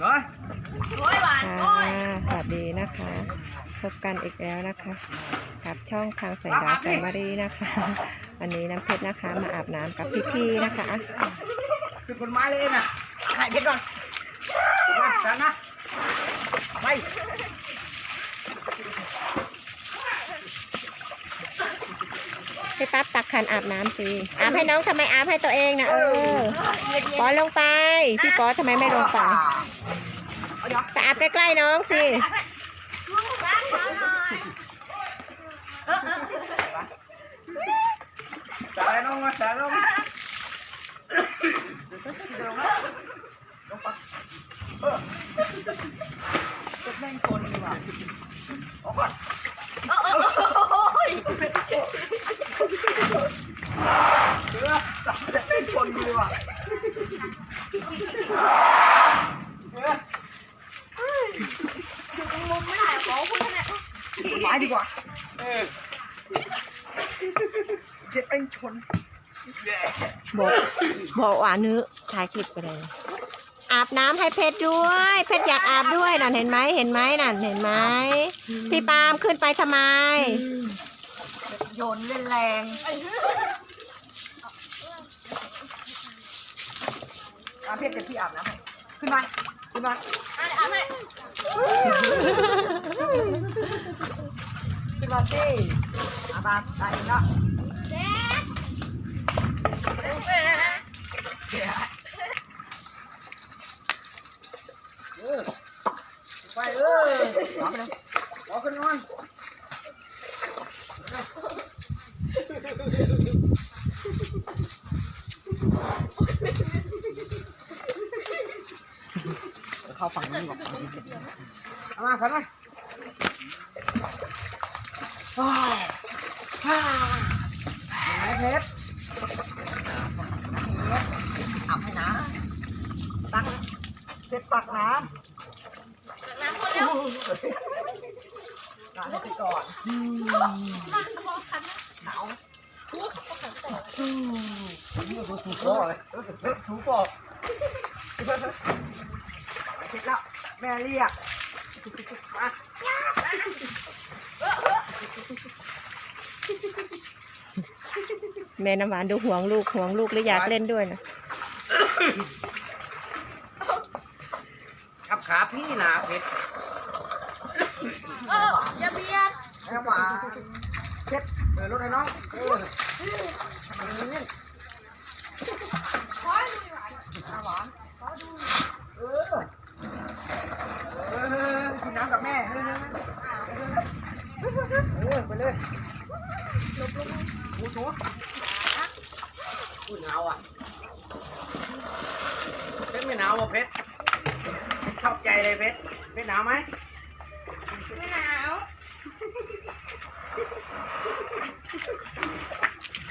เนาะค่ะ สวัสดีนะคะ พบกันอีกแล้วนะคะ กับช่องทางสายดาวแฟมารีนะคะ วันนี้น้ำเพชรนะคะ มาอาบน้ำกับพี่ๆนะคะคือคนไม้เลยน่ะให้เพชรก่อนถูกไหมจันนะไปพี่ปั๊บตักขันอาบน้ำสิอาบให้น้องทำไมอาบให้ตัวเองนะเออปอลงไป พี่ปอทำไมไม่ลงไป จะอาบใกล้ๆน้องสิจ่ายน้องมาจ่ายน้องจะแม่งคนดีว่าออกก่อนเสือจับจะแม่งคนดีกว่าเสือ ไม้ดีกว่าเออเจ็บเป็นชนบอกบอกว่านื้อถ่ายคลิปไปเลย อาบน้ำให้เพชรด้วย เพชรอยากอาบด้วยนั่นเห็นไหมเห็นไหมนั่นเห็นไหมพี่ปาล์มขึ้นไปทำไมโยนเล่นแรงอาเพชรจะพี่อาบน้ำให้ขึ้นมา ขึ้นมาขึ้นมาสิอาบาตายเองละเออไปเออหลับไปเลยรอขึ้นนอน เข้าฝั่งนี้ก่อนเอามาขันมาว้าวว้าวไหนเพชรเอาบให้นะตักเพชรตักน้ำน้ำคนแล้วน้ำให้ไปก่อนหนาวถูปอกเลยถูปอก เสร็จแล้วแม่เรียกมาแม่น้ำหวานดูห่วงลูกห่วงลูกหรืออยากเล่นด้วยนะขับขาพี่นะเพชรอย่าเบียดไอ้น้ำหวานเช็ดเออรถไอ้น้องเออทำอย่างนี้น้ำหวานเอ เออไปเลยโอ้โหอุ้ยหนาวอะเพชรไม่หนาวอะเพชรชอบใจเลยเพชรเพชรหนาวไหมไม่หนาว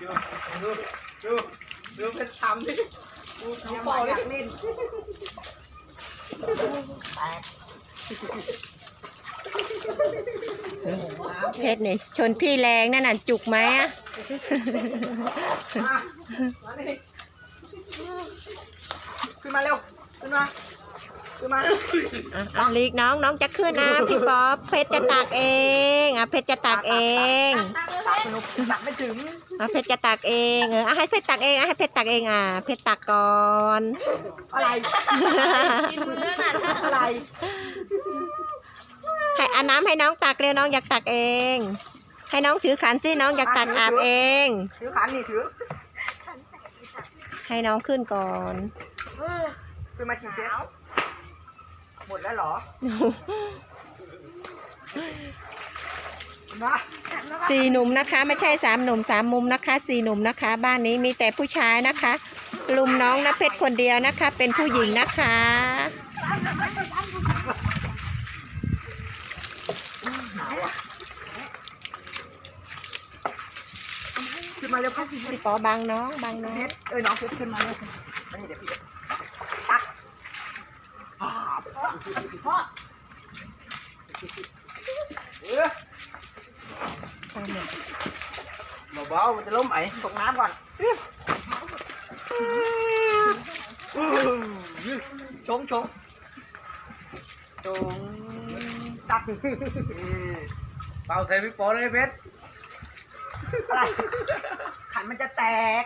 ดูดูดูดูเป็นทำดิดูดูเปล่าอยากเล่นแตก เพชรนี่ชนพี่แรงนั่นน่ะจุกไหมอะมามานี่ขึ้นมาเร็ว ขึ้นมา ขึ้นมาอะอะลีกน้องน้องจะขึ้นนะพี่ป๊อปเพชรจะตักเองอะเพชรจะตักเองตักเลยตักสนุกตักไม่ถึงอะเพชรจะตักเองเอออะให้เพชรตักเองอะให้เพชรตักเองอะเพชรตักก่อน อะไรกินมือน่ะถ้าอะไร ให้อาน้ำให้น้องตักเร็วน้องอยากตักเอง ให้น้องถือขันสิน้องอยากตักอาบเอง ถือขันนี่ถือ ให้น้องขึ้นก่อนขึ้นมาฉีดเพชรหมดแล้วเหรอมาสี่หนุ่มนะคะ ไม่ใช่สามหนุ่มสามมุมนะคะสี่หนุ่มนะคะ บ้านนี้มีแต่ผู้ชายนะคะ ลุมน้องนะเพชรคนเดียวนะคะ เป็นผู้หญิงนะคะ ขึ้นมาเร็วครับพี่ปอบังน้องบังน้องเพชรเอ้ยน้องเพชรขึ้นมาเร็วมานี่เดี๋ยวพี่ตักอ่าพ่อเออเบาๆมันจะล้มไอ้ตกน้ำก่อนชงชงจงตักเป่าใส่พี่ปอเลยเพชร อะไร ขันมันจะแตก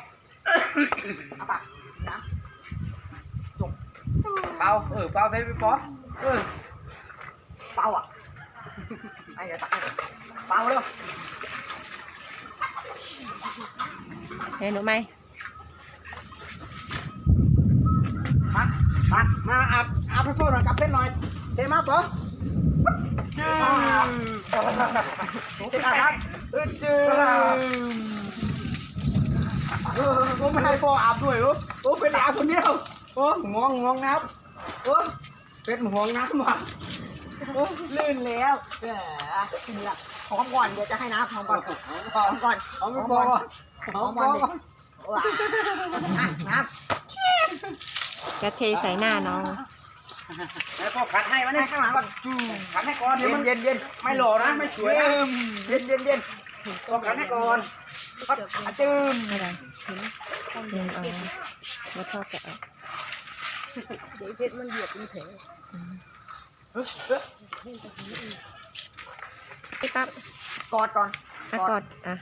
เอาปะนะจงเป่าเออเป่าใส่พี่ปอเออเป่าอะไอ้เดี๋ยวตักให้เป่าเร็วเห็นหนูไหมมาตักมาอาบอาบให้พ่อหน่อยกับเพชรหน่อยเทมาปอจืมเจ็ดครับ จืมเออผมไม่ให้พ่ออาบด้วยโอ้โอ้เป็นอาบคนเดียวโอ้ง่วงง่วงงับโอ้เป็นห่วงงับว่ะลื่นแล้วแหมกินละหอมก่อนเดี๋ยวจะให้น้ำหอมก่อนหอมก่อนเอาไม่พอเอาไม่พอว้าอะน้จะเทใส่หน้าน้อง แล้วพ่อขัดให้ำวะมาเนี่เนี่ยยข้างหลังก่อนจูขัดให้ก่อนเดี๋ยวมันเย็นเย็นไม่หล่อนะไม่สวยนะเย็นเย็นเย็นต้องขัดให้ก่อนก็จืมอะไรอืมอ๋อแล้วพ่อแกะออกเดี๋ยวเพชรมันเหยียบเป็นแผลพี่ปั๊บกอดก่อนอะกอดอะ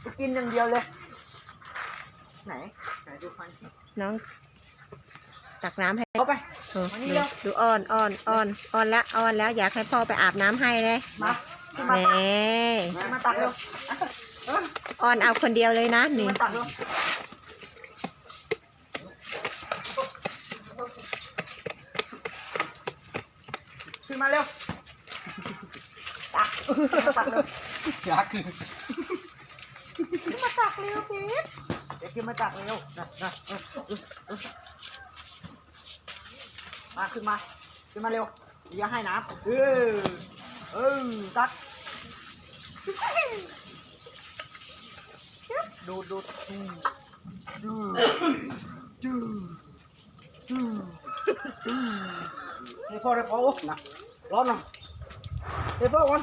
ไปกินอย่างเดียวเลย ไหน ไหนดูฟันน้อง ตักน้ำให้เอาไป เออดูดูอ่อนอ่อนอ่อนอ่อนแล้วอ่อนแล้วอยากให้พ่อไปอาบน้ำให้เลยมาขึ้นแหมามตักขึ้นมาตักเร็วอ่อนเอาคนเดียวเลยนะขึ้นนี่ มาตักเร็วขึ้นมาเร็วตักตักเร็วอยากคือขึ้นมาตักเร็วพีทเดี๋ยวขึ้นมาตักเร็วนะนะเออเออเออ มาขึ้นมา ขึ้นมาเร็วอย่าให้น้ำเออเออตักดูดดูดอืมดูดูดูดูให้พ่อได้พอนะร้อนนะให้พ่อก่อน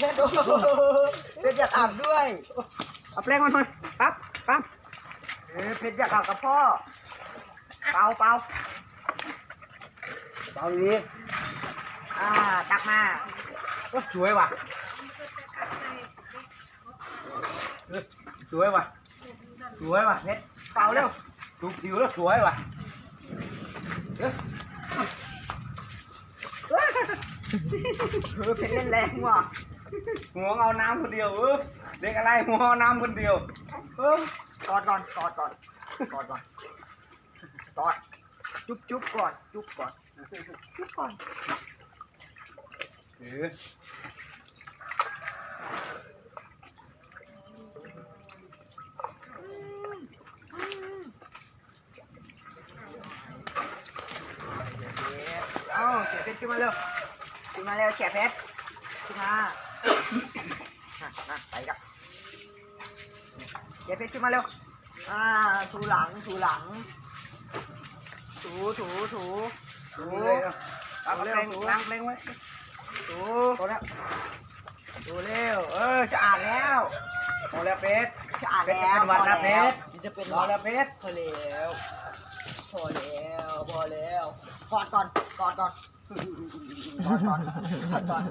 เพชรดูเพชรอยากอาบด้วยเอาแปลงมาหน่อยปั๊บปั๊บเออเพชรอยากอาบกับพ่อ เปล่าเปล่าเปล่าดีอ่าตักมาก็สวยว่ะสวยว่ะสวยว่ะเพชรเปล่าเร็วถูกผิวแล้วสวยว่ะเออเออเพชรเล่นแรงว่ะหัวเอาน้ำคนเดียวเออเด็กอะไรหัวเอาน้ำคนเดียวเออกอดก่อนกอดก่อนกอดก่อน กอดจุ๊บจุ๊บก่อนจุ๊บก่อนจุ๊บก่อนเออเอ้าเสียเพชรขึ้นมาเร็วขึ้นมาเร็วเสียเพชรขึ้นมาน่ะน่ะไปกับเสียเพชรขึ้นมาเร็วอ่าถูหลังถูหลัง ถูถูถูถูดูเลยเอาเอาแรงล้างแรงไว้ถูพอแล้วถูเร็วเออจะอ่านแล้วพอแล้วเพชรจะอ่านเพชรแล้จะวเป็นหวัดนะเพชรจะเป็นพหอวัดแล้วเพชรพอแล้วพอแล้วพอแล้วกอดก่อนกอดก่อนกอดก่อนกอดก่อน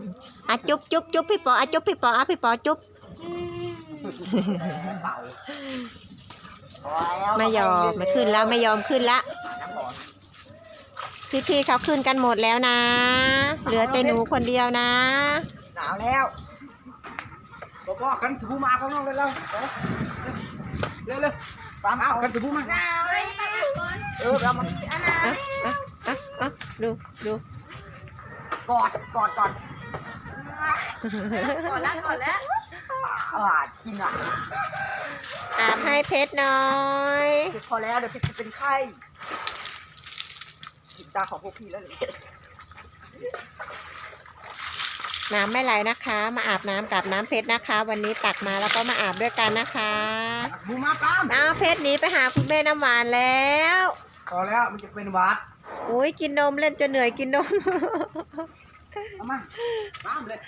อะจุ๊บจุ๊บจุ๊บพี่ปออะจุ๊บพี่ปออะพี่ปอจุ๊บเป่าพอแล้วไม่ยอมไม่ขึ้นแล้วไม่ยอมขึ้นละน้ำร้อน พี่ๆเขาขึ้นกันหมดแล้วนะ เหลือแต่หนูคนเดียวนะ หนาวแล้วบอกว่ากันถูมาข้างนอกเลยแล้วเร็วเร็วตามเอาเอากันถูมาหนาวเลยไปอาบก่อนเออแล้วมันอันนั้นอะอะอะอะดูดูกอดกอดก่อนก่อนละก่อนแล้วอ่ากินอะอาบให้เพชรหน่อยเดี๋ยวพอแล้วเดี๋ยวพี่จะเป็นไข้กิน ตาของพวกพี่แล้วเลยน้ำไม่ไหลนะคะ มาอาบน้ำกับน้ำเพชรนะคะ วันนี้ตักมาแล้วก็มาอาบด้วยกันนะคะถูมาตามน้ำเพชรหนีไปหาคุณแม่น้ำหวานแล้วพอแล้วมันจะเป็นหวัดอุ้ยกินนมเล่นจนเหนื่อยกินนม เอามาตามเลย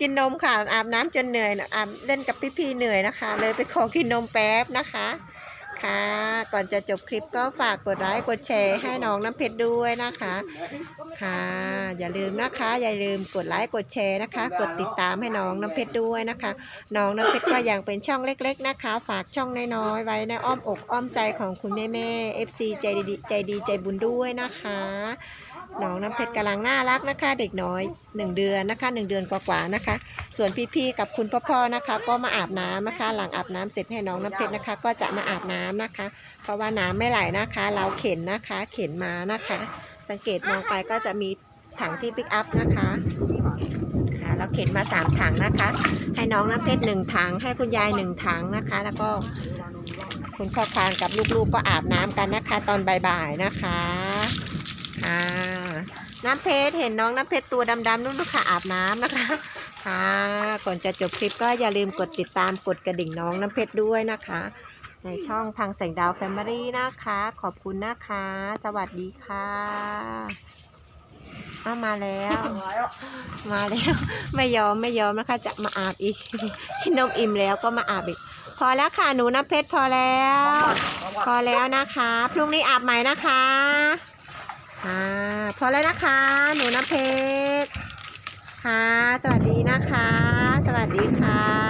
กินนมค่ะอาบน้ำจนเหนื่อยนะอาบเล่นกับพี่ๆเหนื่อยนะคะ เลยไปขอกินนมแป๊บนะคะ ขก่อนจะจบคลิปก็ฝากกดไลค์กดแชร์ให้น้องน้ำเพชรด้วยนะคะ ค่ะ อย่าลืมนะคะ อย่าลืมกดไลค์กดแชร์นะคะ กดติดตามให้น้องน้ำเพชรด้วยนะคะ น้องน้ำเพชรก็ยังเป็นช่องเล็ก ๆนะคะ ฝากช่องน้อยๆไว้ในอ้อมอกอ้อมใจของคุณแม่แม่ๆ FC ใจดีใจดีใจบุญด้วยนะคะ น้องน้ำเพชรกำลังน่ารักนะคะ เด็กน้อย1เดือนนะคะ1เดือนกว่าๆนะคะ ส่วนพี่ๆกับคุณพ่อๆนะคะ ก็มาอาบน้ำนะคะ หลังอาบน้ำเสร็จให้น้องน้ำเพชรนะคะ ก็จะมาอาบน้ำนะคะ เพราะว่าน้ำไม่ไหลนะคะ เราเข็นนะคะ เข็นมานะคะ สังเกตมองไปก็จะมีถังที่ปิกอัพนะคะค่ะเราเข็นมาสามถังนะคะ ให้น้องน้ำเพชรหนึ่งถังให้คุณยายหนึ่งถังนะคะ แล้วก็คุณพ่อคานกับลูกๆก็อาบน้ำกันนะคะ ตอนบ่ายๆนะคะ ค่ะน้ำเพชรเห็นน้องน้ำเพชรตัวดำๆนู่นนะคะอาบน้ำนะคะค่ะก่อนจะจบคลิปก็อย่าลืมกดติดตามกดกระดิ่งน้องน้ำเพชรด้วยนะคะ ในช่องพังแสงดาวแฟมิลี่นะคะ ขอบคุณนะคะ สวัสดีค่ะเอามาแล้ว มาแล้ว ไม่ยอมไม่ยอมนะคะ จะมาอาบอีกพี่นมอิ่มแล้วก็มาอาบอีก พอแล้วค่ะหนูน้ำเพชรพอแล้ว พอแล้วนะคะ พรุ่งนี้อาบใหม่นะคะ ค่ะพอแล้วนะคะ หนูน้ำเพชรค่ะ สวัสดีนะคะ สวัสดีค่ะ